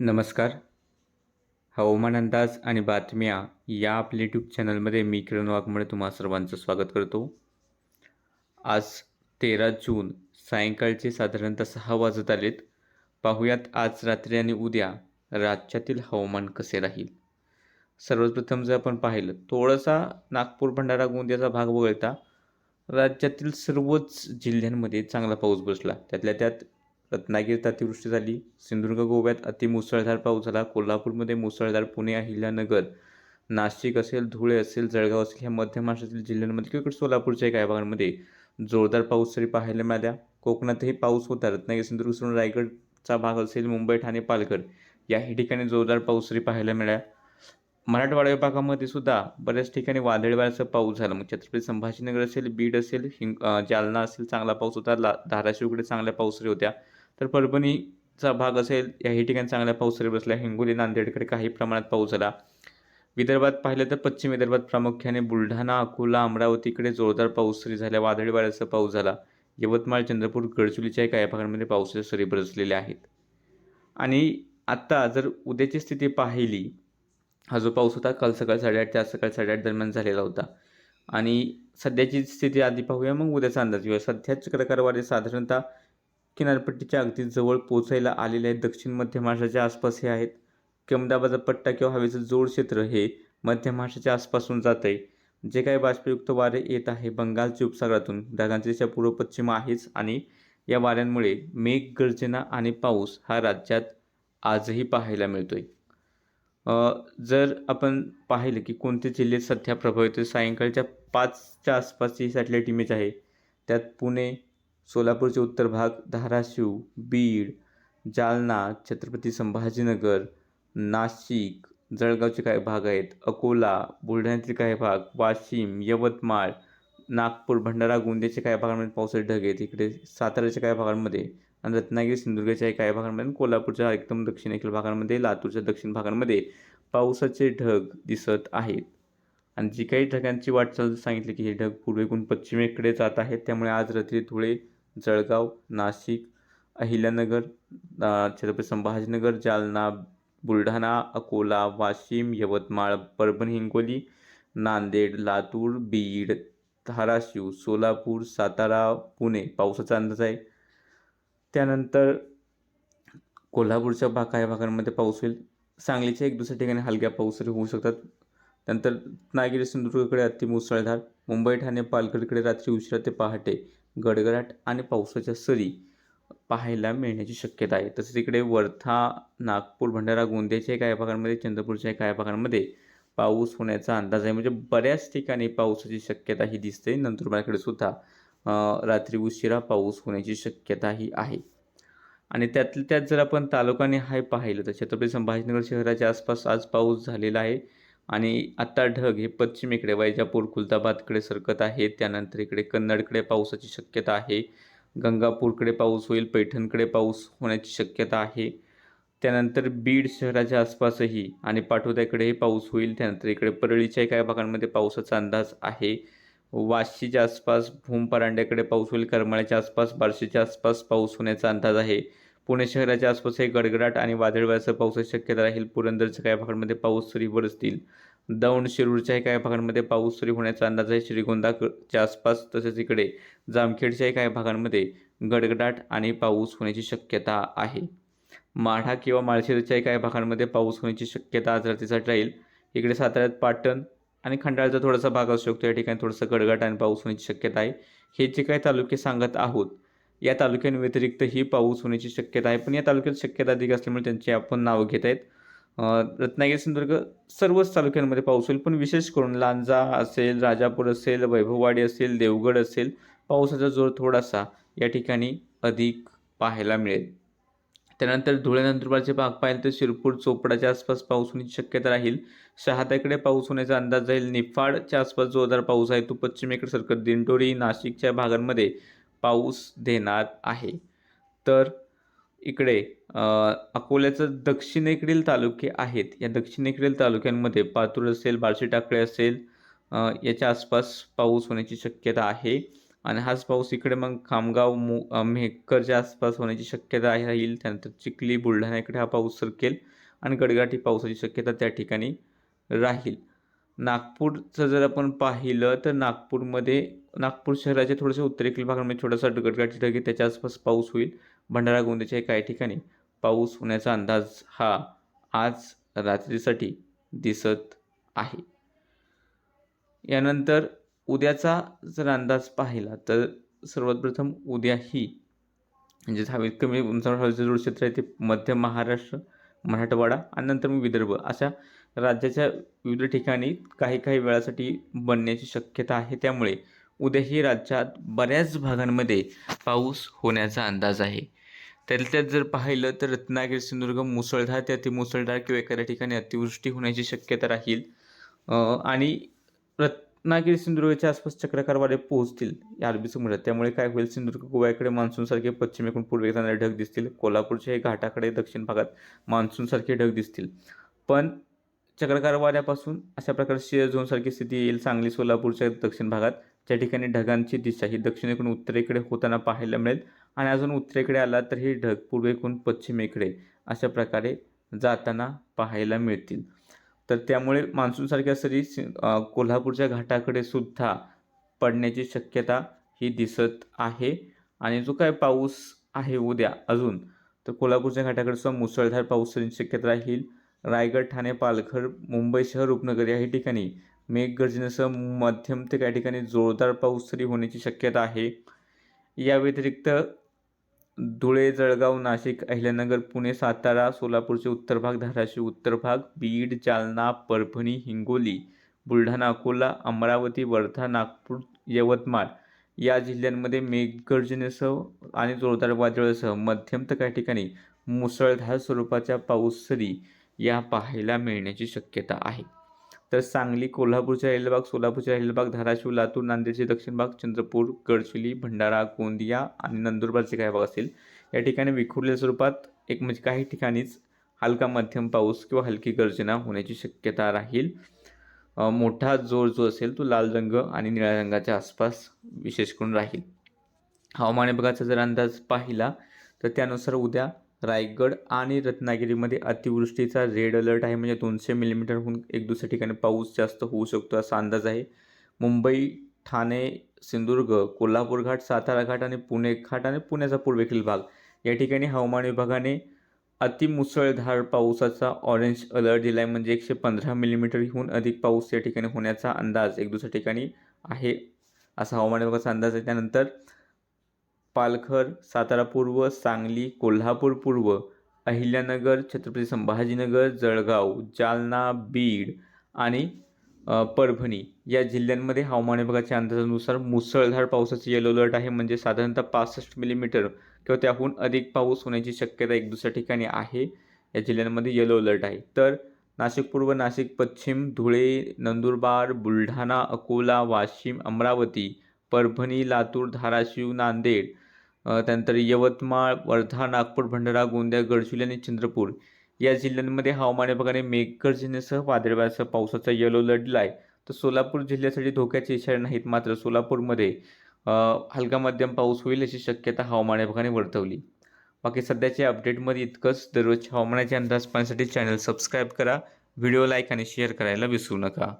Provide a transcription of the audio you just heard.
नमस्कार. हवामान अंदाज आणि बातम्या या आपल्या यूट्यूब चॅनलमध्ये मी किरण वाघमोडे तुम्हा सर्वांचं स्वागत करतो. आज तेरा जून सायंकाळचे साधारणतः सहा वाजत आलेत. पाहूयात आज रात्री आणि उद्या राज्यातील हवामान कसे राहील? सर्वप्रथम जर आपण पाहिलं थोडासा नागपूर भंडारा गोंदियाचा भाग वगळता राज्यातील सर्वच जिल्ह्यांमध्ये चांगला पाऊस बसला. त्यातल्या त्यात रत्नागिरीत अतिवृष्टी झाली. सिंधुदुर्ग गोव्यात अतिमुसळधार पाऊस झाला. कोल्हापूरमध्ये मुसळधार पुणे अहिल्यानगर नाशिक असेल धुळे असेल जळगाव असेल ह्या मध्य महाराष्ट्रातील जिल्ह्यांमध्ये किंवा सोलापूरच्या काही भागांमध्ये जोरदार पाऊस तरी पाहायला मिळाला. कोकणातही पाऊस होता. रत्नागिरी सिंधुदुर्ग सोडून रायगडचा भाग असेल मुंबई ठाणे पालघर याही ठिकाणी जोरदार पाऊस तरी पाहायला मिळाला. मराठवाडा विभागामध्ये सुद्धा बऱ्याच ठिकाणी वादळी वाऱ्याचा पाऊस झाला. मग छत्रपती संभाजीनगर असेल बीड असेल हिंग जालना असेल चांगला पाऊस होता. ला धाराशिवकडे चांगल्या पाऊस होत्या. तर परभणीचा भाग असेल याही ठिकाणी चांगल्या पाऊस तरी बसला हिंगोली नांदेडकडे काही प्रमाणात पाऊस झाला. विदर्भात पाहिलं तर पश्चिम विदर्भात प्रामुख्याने बुलढाणा अकोला अमरावतीकडे जोरदार पाऊस सरी झाल्या. वादळी वाऱ्याचा पाऊस झाला. यवतमाळ चंद्रपूर गडचुलीच्याही काही भागांमध्ये पावसाच्या सरी बरसलेल्या आहेत. आणि आत्ता जर उद्याची स्थिती पाहिली हा जो पाऊस होता काल सकाळी साडेआठ ते आज सकाळी साडेआठ दरम्यान झालेला होता. आणि सध्याची स्थिती आधी पाहूया मग उद्याचा अंदाज घेऊया. सध्या चक्रकारवारी साधारणतः किनारपट्टीच्या अगदी जवळ पोचायला आलेले आहेत. दक्षिण मध्य महाराष्ट्राच्या आसपास हे आहेत. कमदाबाचा पट्टा किंवा हवेचं जोड क्षेत्र हे मध्य महाराष्ट्राच्या आसपासून जात आहे. जे काही बाष्पयुक्त वारे येत आहे बंगालच्या उपसागरातून ढगांची दिशा पूर्व पश्चिम आहेच आणि या वाऱ्यांमुळे मेघगर्जना आणि पाऊस हा राज्यात आजही पाहायला मिळतोय. आहे जर आपण पाहिलं की कोणते जिल्हे सध्या प्रभावित आहे सायंकाळच्या पाचच्या आसपासची सॅटेलाईट इमेज आहे त्यात पुणे सोलापूरचे उत्तर भाग धाराशिव बीड जालना छत्रपती संभाजीनगर नाशिक जळगावचे काही भाग आहेत. अकोला बुलढाण्यातील काही भाग वाशिम यवतमाळ नागपूर भंडारा गोंदियाच्या काही भागांमध्ये पावसाचे ढग आहेत. इकडे साताऱ्याच्या काही भागांमध्ये आणि रत्नागिरी सिंधुदुर्गाच्या काही भागांमध्ये कोल्हापूरच्या एकदम दक्षिणेकडील भागांमध्ये लातूरच्या दक्षिण भागांमध्ये पावसाचे ढग दिसत आहेत. आणि जी काही ढगांची वाटचाल सांगितली की हे ढग पूर्वेकडून पश्चिमेकडे जात आहेत त्यामुळे आज रात्री थोडे जळगाव नाशिक अहिल्यानगर छत्रपती संभाजीनगर जालना बुलढाणा अकोला वाशिम यवतमाळ परभणी हिंगोली नांदेड लातूर बीड धाराशिव सोलापूर सातारा पुणे. पावसाचा अंदाज आहे. त्यानंतर कोल्हापूरच्या भाग काही भागांमध्ये पाऊस होईल. सांगलीच्या एक दुसऱ्या ठिकाणी हलक्या पाऊस होऊ शकतात. त्यानंतर रत्नागिरी सिंधुदुर्गकडे अति मुसळधार. मुंबई ठाणे पालघरकडे रात्री उशिरा ते पहाटे गडगडाट आणि पावसाच्या सरी पाहायला मिळण्याची शक्यता आहे. तसेच इकडे वर्धा नागपूर भंडारा गोंदियाच्या काही भागांमध्ये चंद्रपूरच्या काही भागांमध्ये पाऊस होण्याचा अंदाज आहे. म्हणजे बऱ्याच ठिकाणी पावसाची शक्यता ही दिसते. नंदुरबारकडे सुद्धा रात्री उशिरा पाऊस होण्याची शक्यताही आहे. आणि त्यातल्या त्यात जर आपण तालुकाने हाय पाहिलं तर छत्रपती संभाजीनगर शहराच्या आसपास आज पाऊस झालेला आहे. आणि आत्ता ढग हे पश्चिमेकडे वैजापूर खुलताबादकडे सरकत आहे. त्यानंतर इकडे कन्नडकडे पावसाची शक्यता आहे. गंगापूरकडे पाऊस होईल पैठणकडे पाऊस होण्याची शक्यता आहे. त्यानंतर बीड शहराच्या आसपासही आणि पाठोद्याकडेही पाऊस होईल. त्यानंतर इकडे परळीच्याही काही भागांमध्ये पावसाचा अंदाज आहे. वाशीच्या आसपास भूम परांड्याकडे पाऊस होईल. करमाळ्याच्या आसपास बार्शीच्या आसपास पाऊस होण्याचा अंदाज आहे. पुणे शहराच्या आसपास हे गडगडाट आणि वादळवाऱ्याचा पावसाची शक्यता राहील. पुरंदरच्या काही भागांमध्ये पाऊस सरी बरसतील. दौंड शिरूरच्याही काही भागांमध्ये पाऊस सुरी होण्याचा अंदाज आहे श्रीगोंदाच्या आसपास तसेच इकडे जामखेडच्याही काही भागांमध्ये गडगडाट आणि पाऊस होण्याची शक्यता आहे. माढा किंवा माळशिरच्याही काही भागांमध्ये पाऊस होण्याची शक्यता आज रात्रीसाठी राहील. इकडे साताऱ्यात पाटण आणि खंडाळाचा थोडासा भाग असू शकतो. या ठिकाणी थोडंसं गडगडाट आणि पाऊस होण्याची शक्यता आहे. हे जे काही तालुके सांगत आहोत या तालुक्यांव्यतिरिक्त ही पाऊस होण्याची शक्यता आहे. पण या तालुक्यात शक्यता अधिक असल्यामुळे त्यांची आपण नावं घेत आहेत. रत्नागिरी सिंधुदुर्ग सर्वच तालुक्यांमध्ये पाऊस होईल. पण विशेष करून लांजा असेल राजापूर असेल वैभववाडी असेल देवगड असेल पावसाचा जोर थोडासा या ठिकाणी अधिक पाहायला मिळेल. त्यानंतर धुळे नंदुरबारचे भाग पाहिले तर शिरपूर चोपडाच्या आसपास पाऊस होण्याची शक्यता राहील. शहाद्याकडे पाऊस होण्याचा अंदाज राहील निफाडच्या आसपास जोरदार पाऊस आहे. तो पश्चिमेकडे सरकत दिंडोरी नाशिकच्या भागांमध्ये पाऊस देणार आहे. तर इकडे अकोल्याचं दक्षिणेकडील तालुके आहेत. या दक्षिणेकडील तालुक्यांमध्ये पातूर असेल बार्शी टाकळे असेल याच्या आसपास पाऊस होण्याची शक्यता आहे. आणि हाच पाऊस इकडे मग खामगाव मु मेहकरच्या आसपास होण्याची शक्यता आहे राहील. त्यानंतर चिखली बुलढाण्याकडे इकडे हा पाऊस सरकेल आणि गडगाठी पावसाची शक्यता त्या ठिकाणी राहील. नागपूरचं जर आपण पाहिलं तर नागपूरमध्ये नागपूर शहराच्या थोड्याशा उत्तरेकडील भागामध्ये छोटासा गडगाठी ढग आहे त्याच्या आसपास पाऊस होईल. भंडारा गोंदियाच्या काही ठिकाणी पाऊस होण्याचा अंदाज हा आज रात्रीसाठी दिसत आहे. यानंतर उद्याचा जर अंदाज पाहिला तर सर्वात प्रथम उद्याही म्हणजे हवेत कमी उंचावर जोड क्षेत्र आहे ते मध्य महाराष्ट्र मराठवाडा आणि नंतर मग विदर्भ अशा राज्याच्या विविध ठिकाणी काही काही वेळासाठी बनण्याची शक्यता आहे. त्यामुळे उद्याही राज्यात बऱ्याच भागांमध्ये पाऊस होण्याचा अंदाज आहे. तर त्यात जर पाहिलं तर रत्नागिरी सिंधुदुर्ग मुसळधार ते अतिमुसळधार किंवा एखाद्या ठिकाणी अतिवृष्टी होण्याची शक्यता राहील. आणि रत्नागिरी सिंधुदुर्गच्या आसपास चक्रकारवाडे पोहोचतील या अरबी समुद्रात त्यामुळे काय होईल सिंधुदुर्ग गोव्याकडे मान्सूनसारखे पश्चिमेकडून पूर्वेकडे जाणारे ढग दिसतील. कोल्हापूरच्या हे घाटाकडे दक्षिण भागात मान्सूनसारखे ढग दिसतील. पण चक्रकार वाऱ्यापासून अशा प्रकारची झोनसारखी स्थिती येईल. सांगली सोलापूरच्या दक्षिण भागात. ज्या ठिकाणी ढगांची दिशा ही दक्षिणेकडून उत्तरेकडे होताना पाहायला मिळेल आणि अजून उत्तरेकडे आला तर हे ढग पूर्वेकडून पश्चिमेकडे अशा प्रकारे जाताना पाहायला मिळतील. तर त्यामुळे मान्सूनसारख्या सरी कोल्हापूरच्या घाटाकडे सुद्धा पडण्याची शक्यता ही दिसत आहे. आणि जो काय पाऊस आहे उद्या अजून तर कोल्हापूरच्या घाटाकडे सुद्धा मुसळधार पाऊस शक्यता राहील. रायगड ठाणे पालघर मुंबई शहर उपनगर या ठिकाणी. मेघगर्जनेसह मध्यम ते काही ठिकाणी जोरदार पाऊस तरी होण्याची शक्यता आहे. या व्यतिरिक्त धुळे जळगाव नाशिक अहिल्यानगर पुणे सातारा सोलापूरचे उत्तर भाग धाराशिव उत्तर भाग बीड जालना परभणी हिंगोली बुलढाणा अकोला अमरावती वर्धा नागपूर यवतमाळ या जिल्ह्यांमध्ये मेघगर्जनेसह आणि जोरदार वादळासह मध्यम तर काही ठिकाणी मुसळधार स्वरूपाच्या पाऊससरी या पाहायला मिळण्याची शक्यता आहे. तर सांगली कोल्हापूरच्या राहिलेला सोलापूरचा सोलापूरच्या धाराशिव लातूर नांदेडचे दक्षिण भाग चंद्रपूर गडचिली भंडारा गोंदिया आणि नंदुरबारचे काही भाग असतील. या ठिकाणी विखुरलेल्या स्वरूपात एक म्हणजे काही ठिकाणीच हलका मध्यम पाऊस किंवा हलकी गर्जना होण्याची शक्यता राहील. मोठा जोर जो असेल तो लाल रंग आणि निळ्या रंगाच्या आसपास विशेष करून राहील. हवामान विभागाचा जर अंदाज पाहिला तर त्यानुसार उद्या रायगड आणि रत्नागिरीमध्ये अतिवृष्टीचा रेड अलर्ट आहे. म्हणजे दोनशे मिलीमीटरहून एक दुसऱ्या ठिकाणी पाऊस जास्त होऊ शकतो असा अंदाज आहे. मुंबई ठाणे सिंधुदुर्ग कोल्हापूर घाट सातारा घाट आणि पुणे घाट आणि पुण्याचा पूर्वेकडील भाग. या ठिकाणी हवामान विभागाने अतिमुसळधार पावसाचा ऑरेंज अलर्ट दिला आहे म्हणजे एकशे पंधरा मिलीमीटरहून अधिक पाऊस या ठिकाणी होण्याचा अंदाज एक दुसऱ्या ठिकाणी आहे असा हवामान विभागाचा अंदाज आहे. त्यानंतर पालघर सातारा पूर्व सांगली कोल्हापूर पूर्व अहिल्यानगर छत्रपती संभाजीनगर जळगाव जालना बीड आणि परभणी या जिल्ह्यांमध्ये हवामान विभागाच्या अंदाजानुसार मुसळधार पावसाचे येलो अलर्ट आहे. म्हणजे साधारणतः पासष्ट मिलीमीटर किंवा त्याहून अधिक पाऊस होण्याची शक्यता एक दुसऱ्या ठिकाणी आहे. या जिल्ह्यांमध्ये येलो अलर्ट आहे. तर नाशिक पूर्व नाशिक पश्चिम धुळे नंदुरबार बुलढाणा अकोला वाशिम अमरावती परभणी लातूर धाराशिव नांदेड त्यानंतर यवतमाळ वर्धा नागपूर भंडारा गोंदिया गडचिरोली आणि चंद्रपूर या जिल्ह्यांमध्ये हवामान विभागाने मेघगर्जनेसह वादळासह पावसाचा येलो लढला आहे तर सोलापूर जिल्ह्यासाठी धोक्याचे इशारे नाहीत मात्र सोलापूरमध्ये हलका मध्यम पाऊस होईल अशी शक्यता हवामान विभागाने वर्तवली. बाकी सध्याच्या अपडेटमध्ये इतकंच. दररोजच्या हवामानाचे अंदाज पाहण्यासाठी चॅनल सबस्क्राईब करा. व्हिडिओ लाईक आणि शेअर करायला विसरू नका.